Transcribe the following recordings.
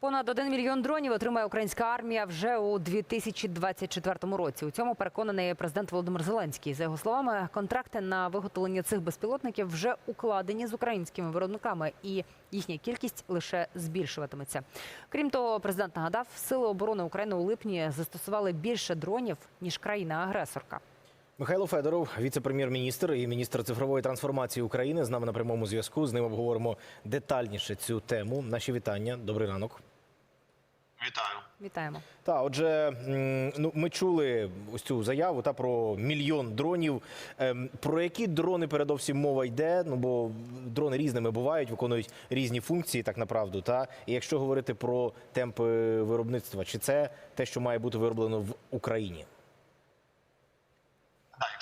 Понад 1 мільйон дронів отримає українська армія вже у 2024 році. У цьому переконаний президент Володимир Зеленський. За його словами, контракти на виготовлення цих безпілотників вже укладені з українськими виробниками, і їхня кількість лише збільшуватиметься. Крім того, президент нагадав, сили оборони України у липні застосували більше дронів ніж країна-агресорка. Михайло Федоров, віце-прем'єр-міністр і міністр цифрової трансформації України, з нами на прямому зв'язку. З ним обговоримо детальніше цю тему. Наші вітання. Добрий ранок. Вітаю. Вітаємо. Та, отже, ну ми чули ось цю заяву та про мільйон дронів. Ем, Про які дрони передовсім мова йде? Ну бо дрони різними бувають, виконують різні функції, так направду. Та і якщо говорити про темпи виробництва, чи це те, що має бути вироблено в Україні?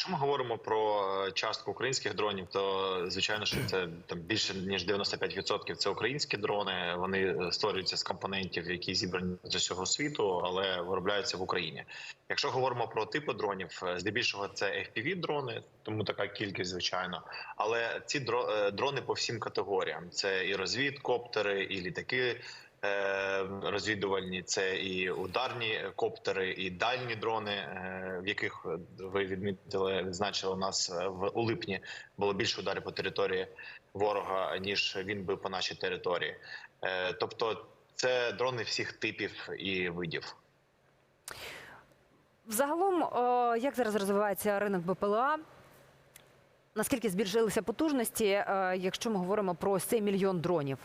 Якщо ми говоримо про е, частку українських дронів, то звичайно, що це там більше ніж 95% це українські дрони. Вони е, створюються з компонентів, які зібрані з усього світу, але виробляються в Україні. Якщо говоримо про типи дронів, е, здебільшого це fpv дрони, тому така кількість, звичайно. Але ці дро- дрони по всім категоріям: це і розвідкоптери, і літаки. Е, Розвідувальні це і ударні коптери, і дальні дрони, е, в яких ви відмітили, відзначили у нас е, в у липні було більше ударів по території ворога ніж він би по нашій території. Тобто, це дрони всіх типів і видів. Взагалом, як зараз розвивається ринок БПЛА? Наскільки збільшилися потужності, якщо ми говоримо про цей мільйон дронів?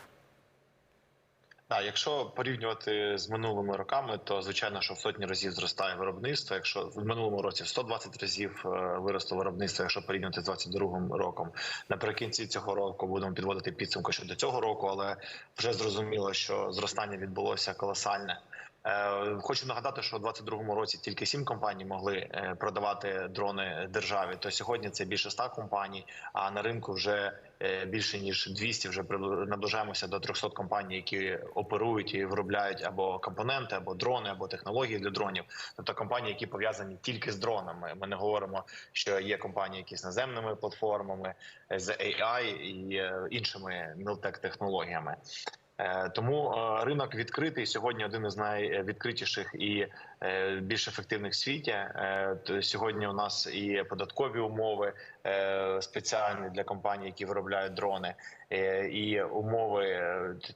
Так, якщо порівнювати з минулими роками, то звичайно, що в сотні разів зростає виробництво. Якщо в минулому році в 120 разів е, виросло виробництво, якщо порівнювати з 22 роком, наприкінці цього року будемо підводити підсумки щодо цього року, але вже зрозуміло, що зростання відбулося колосальне. Е, Хочу нагадати, що у 2022 році тільки сім компаній могли е, продавати дрони державі. То сьогодні це більше 100 компаній. А на ринку вже е, більше ніж 200, Вже наближаємося до 300 компаній, які оперують і виробляють або компоненти, або дрони, або технології для дронів. Тобто компанії, які пов'язані тільки з дронами. Ми не говоримо, що є компанії, які з наземними платформами, з AI і іншими мілтек технологіями. Е, Тому е, ринок відкритий сьогодні. Один із найвідкритіших і е, більш ефективних в світі. Сьогодні у нас і податкові умови спеціальні для компаній, які виробляють дрони, і умови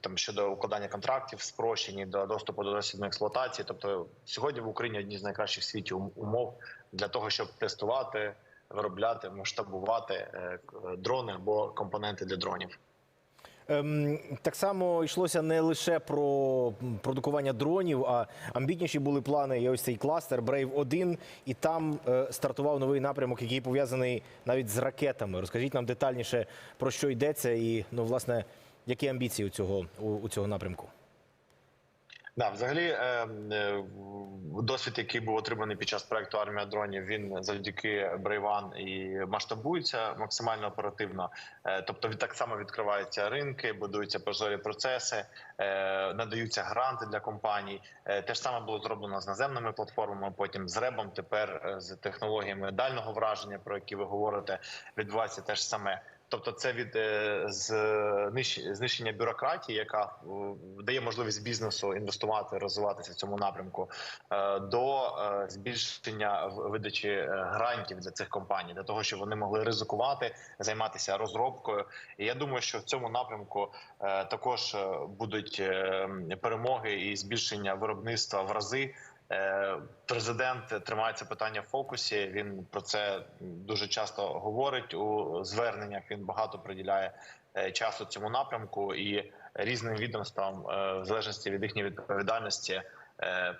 там щодо укладання контрактів спрощені до доступу до дослідної експлуатації. Тобто сьогодні в Україні одні з найкращих в світі умов для того, щоб тестувати, виробляти, масштабувати дрони або компоненти для дронів. Ем, так само йшлося не лише про продукування дронів, а амбітніші були плани. Є ось цей кластер Brave 1 і там е, стартував новий напрямок, який пов'язаний навіть з ракетами. Розкажіть нам детальніше про що йдеться, і ну власне які амбіції у цього у, у цього напрямку. Да, взагалі, е, е, досвід, який був отриманий під час проекту Армія дронів, він завдяки Брейван і масштабується максимально оперативно. Е, тобто, так само відкриваються ринки, будуються прозорі процеси, надаються гранти для компаній. Те ж саме було зроблено з наземними платформами, потім з ребом. Тепер з технологіями дальнього враження, про які ви говорите, відбувається те ж саме. Тобто, це від е, знищення бюрократії, яка е, дає можливість бізнесу інвестувати, розвиватися в цьому напрямку, е, до е, збільшення видачі е, грантів для цих компаній, для того, щоб вони могли ризикувати, займатися розробкою. І я думаю, що в цьому напрямку е, також е, будуть е, перемоги і збільшення виробництва в рази. Е, Президент тримає це питання в фокусі. Він про це дуже часто говорить у зверненнях. Він багато приділяє е, часу цьому напрямку і різним відомствам, е, в залежності від їхньої відповідальності,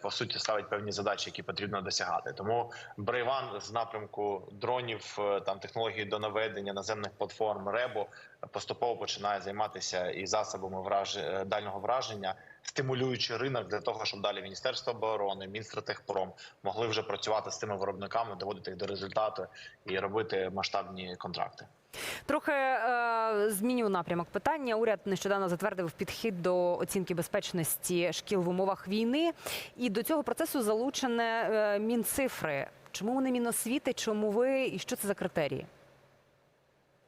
по суті ставить певні задачі, які потрібно досягати. Тому Брейван з напрямку дронів, там технології до наведення наземних платформ РЕБО поступово починає займатися і засобами враж... дальнього враження, стимулюючи ринок для того, щоб далі Міністерство оборони, Мінстратехпром могли вже працювати з цими виробниками, доводити їх до результату і робити масштабні контракти. Трохи е, змінюю напрямок питання. Уряд нещодавно затвердив підхід до оцінки безпечності шкіл в умовах війни, і до цього процесу залучене е, мінцифри. Чому вони міносвіти? Чому ви і що це за критерії?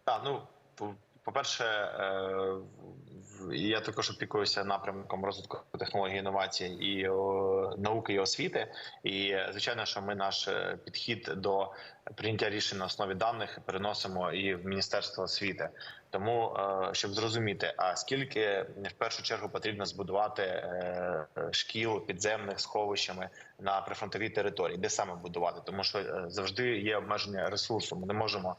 Так, ну по- по-перше, е, я також опікуюся напрямком розвитку технологій інновацій і о, науки і освіти. І е, звичайно, що ми наш е, підхід до прийняття рішень на основі даних переносимо і в міністерство освіти. Тому е, щоб зрозуміти, а скільки в першу чергу потрібно збудувати е, шкіл підземних сховищами на прифронтовій території, де саме будувати, тому що е, завжди є обмеження ресурсу. Ми не можемо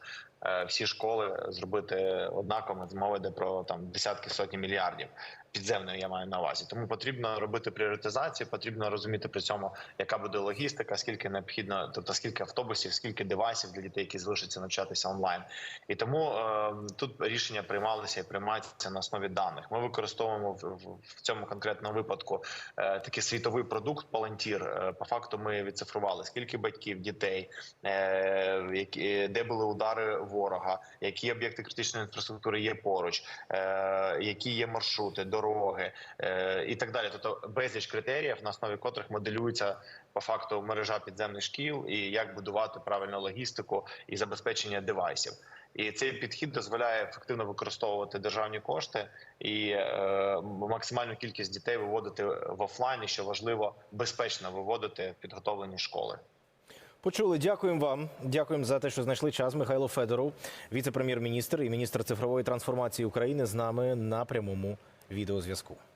всі школи зробити однаково. Мова йде про там десятки сотні мільярдів підземної. Я маю на увазі. Тому потрібно робити пріоритизацію. Потрібно розуміти при цьому, яка буде логістика, скільки необхідно, тобто скільки автобусів, скільки девайсів для дітей, які залишаться навчатися онлайн. І тому е, тут рішення приймалися і приймаються на основі даних. Ми використовуємо в, в, в цьому конкретному випадку е, такий світовий продукт Палантір. Е, по факту ми відцифрували скільки батьків, дітей, е, які де були удари ворога, які об'єкти критичної інфраструктури є поруч, е, які є маршрути, дороги е, і так далі. Тобто безліч критеріїв, на основі котрих моделюється по факту мережа підземних шкіл і як будувати правильну логістику і забезпечення девайсів. І цей підхід дозволяє ефективно використовувати державні кошти і е, максимальну кількість дітей виводити в офлайн, і що важливо, безпечно виводити підготовлені школи. Почули. Дякуємо вам. Дякуємо за те, що знайшли час. Михайло Федоров, віце-прем'єр-міністр і міністр цифрової трансформації України, з нами на прямому відеозв'язку.